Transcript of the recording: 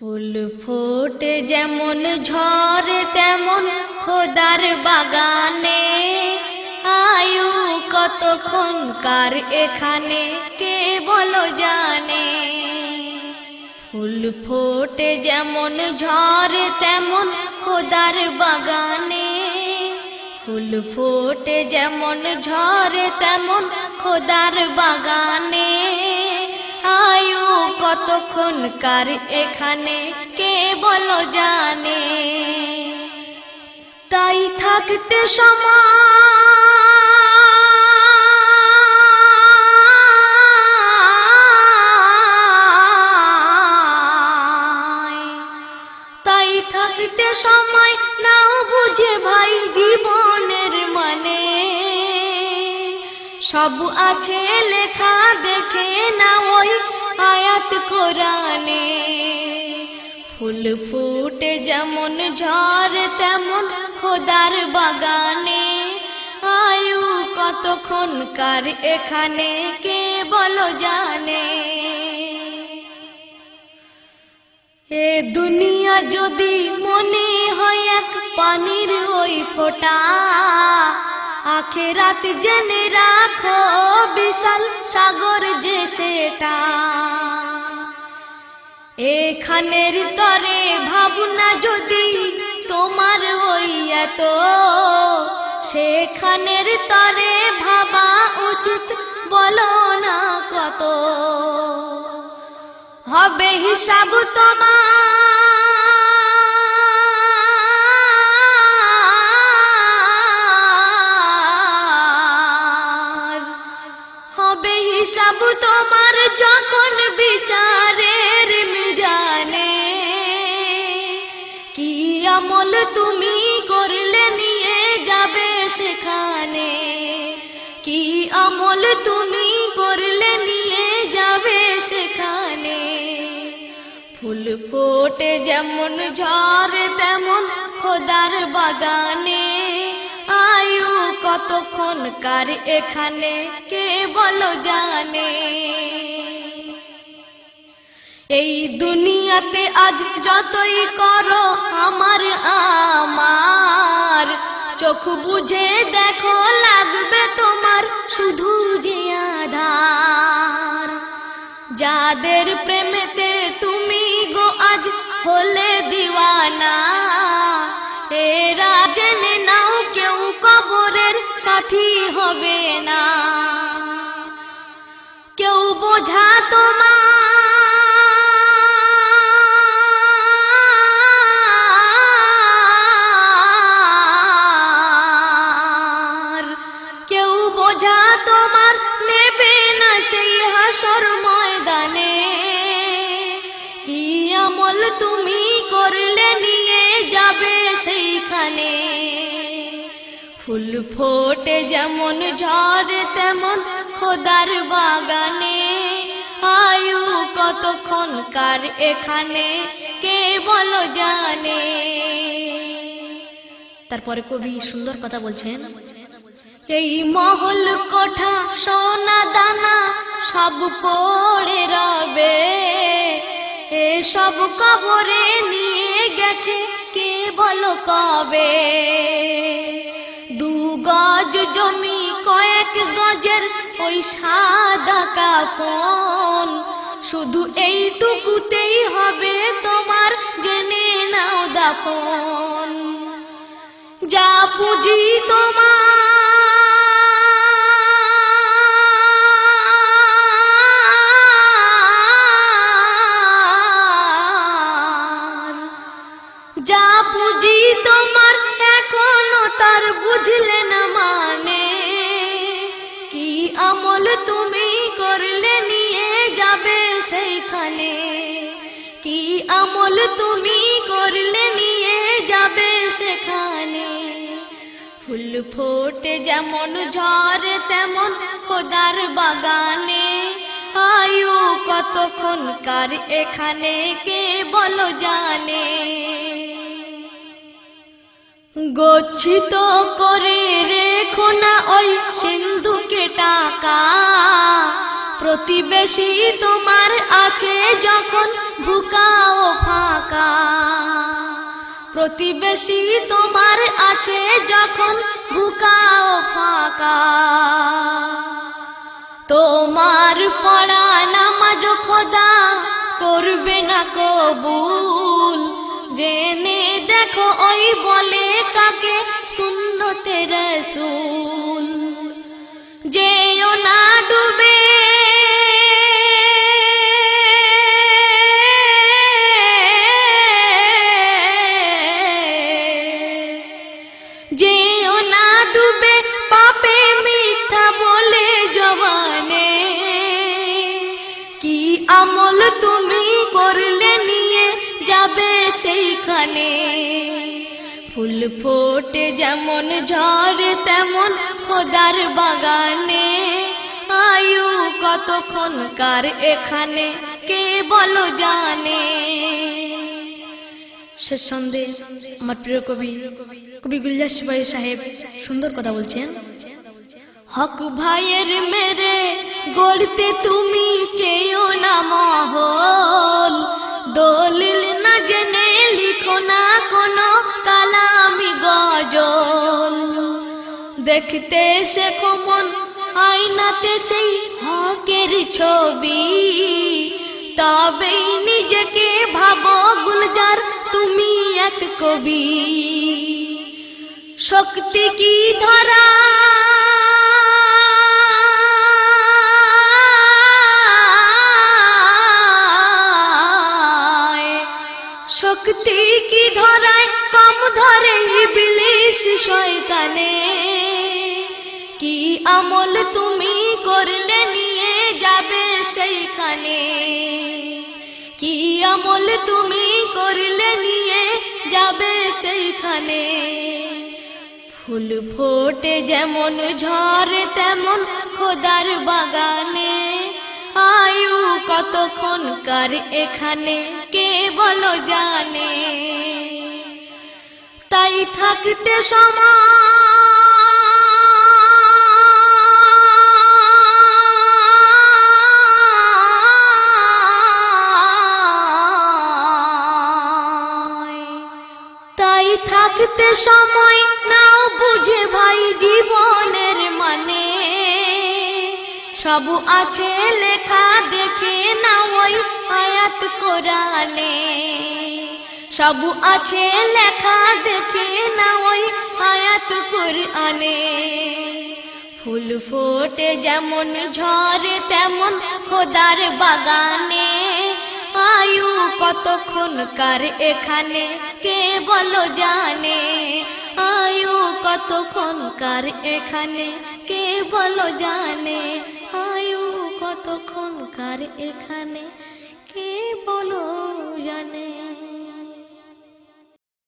ফুল ফোটে যেমন ঝড়, তেমন খোদার বাগানে। আয়ু কতক্ষণ কার এখানে, কে বলো জানে? ফুল ফোটে যেমন ঝড়, তেমন খোদার বাগানে। ফুল ফোটে যেমন ঝড়, তেমন খোদার বাগানে। আয়ু কতক্ষণ কার এখানে? কে বলো জানে? তাই থাকতে সময়। তাই থাকতে সময় নাও বুঝে ভাই জীবনের মানে। সব আছে লেখা দেখে না ওই আয়াত কোরআনে। ফুল ফুটে যেমন ঝড়, তেমন খোদার বাগানে। আয়ু কতক্ষণ কার এখানে, কে বলো জানে। এ দুনিয়া যদি মনে হয় এক পানির ওই ফোঁটা আখেরাত জেনে রাখো, বিশাল সাগর যে সেটা। এখানের তরে ভাবনা যদি তোমার ওই এত সেখানের তরে ভাবা উচিত বলো না কত। হবে হিসাব তোমার হিসাব তোমার যখন বিচারের মিজানে কি আমল তুমি করলে নিয়ে যাবে সেখানে কি আমল তুমি করলে নিয়ে যাবে সেখানে ফুল ফোটে যেমন ঝড় তেমন খোদার বাগানে কতক্ষণ কার এখানে? কে বলো জানে? এই দুনিয়াতে আজ যতই করো, আমার আমার। চোখ বুঝে দেখো, লাগবে তোমার শুধু যে আধার। যাদের প্রেমেতে তুমি গো আজ হলে দিওয়ানা। সাথী হবে না। কেউ বোঝা তোমার, কেউ বোঝা তোমার নেবে না সেই হাসর ময়দানে। কি আমল তুমি করলে নিয়ে যাবে সেইখানে ফুল ফোটে যেমন ঝড়, তেমন খোদার বাগানে। আয়ু কতক্ষণ কার এখানে, কে বলো জানে? তারপরে কবি সুন্দর কথা বলছেন, এই মহল কোঠা, সোনা দানা সব পড়ে রবে। এসব কবরে নিয়ে গেছে কে বলো কবে? গজ জমি কয়েক গজের, ওই সাদা কাফন। শুধু এইটুকুতেই হবে তোমার, জেনে নাও দাপন যা পুঁজি তোমার আমল তুমি করলে নিয়ে যাবে সেইখানে। কি আমল তুমি করলে নিয়ে যাবে সেখানে। ফুল ফোটে যেমন ঝড়, তেমন খোদার বাগানে। আয়ু কতক্ষণ কার এখানে, কে বলো জানে। গচ্ছিত করে রেখো না ওই সিন্ধুকে টাকা। প্রতিবেশী তোমার আছে যখন ভুকাও ফাঁকা। প্রতিবেশী তোমার আছে যখন ভুকাও ফাঁকা। তোমার পড়া নামাজ খোদা করবে না কবুল। জেনে দেখো ওই বলে কাকে? সুন্নতে রসুল যেও না ডুবে। যেও না ডুবে মিথ্যা বলে জবানে। কি আমল তুমি করলে নিয়ে যাবে সেইখানে। ফুল ফোটে যেমন ঝড়, তেমন খোদার বাগানে। আয়ু কতক্ষণ কার এখানে, কে বলো জানে। শেষ সন্ধে, আমার প্রিয় কবি কবি গুলজার সিপাহী সাহেব সুন্দর কথা বলছেন। হক ভাইয়ের মেরে গড়তে তুমি চেয়েও না মহল। দেখতে সে কমন আয়নাতে সেই হকের ছবি। তবেই নিজেকে ভাব গুলজার, তুমি এক কবি। শক্তি কি ধরা? শক্তি কি ধরায়? কম ধরে ইবলিশ শয়তানে। কি আমল তুমি করলে নিয়ে যাবে সেইখানে? কি আমল তুমি করলে নিয়ে যাবে সেইখানে? ফুল ফোটে যেমন ঝড়, তেমন খোদার বাগানে। আয়ু কতক্ষণ কার এখানে? কে বলো তাই থাকতে তাই থাকতে সময় নাও বুঝে ভাই জীবনের মানে। সব আছে লেখা দেখে না ওই আয়াত কোরআনে। সব আছে লেখা, দেখে না ওই আয়াত কোরআনে। ফুল ফোটে যেমন ঝরে তেমন খোদার বাগানে। আয়ু কতক্ষণ কার এখানে, কে বলো জানে? আয়ু কতক্ষণ কার এখানে, কে বলো জানে? আয়ু কতক্ষণ কার এখানে, কে বলো জানে?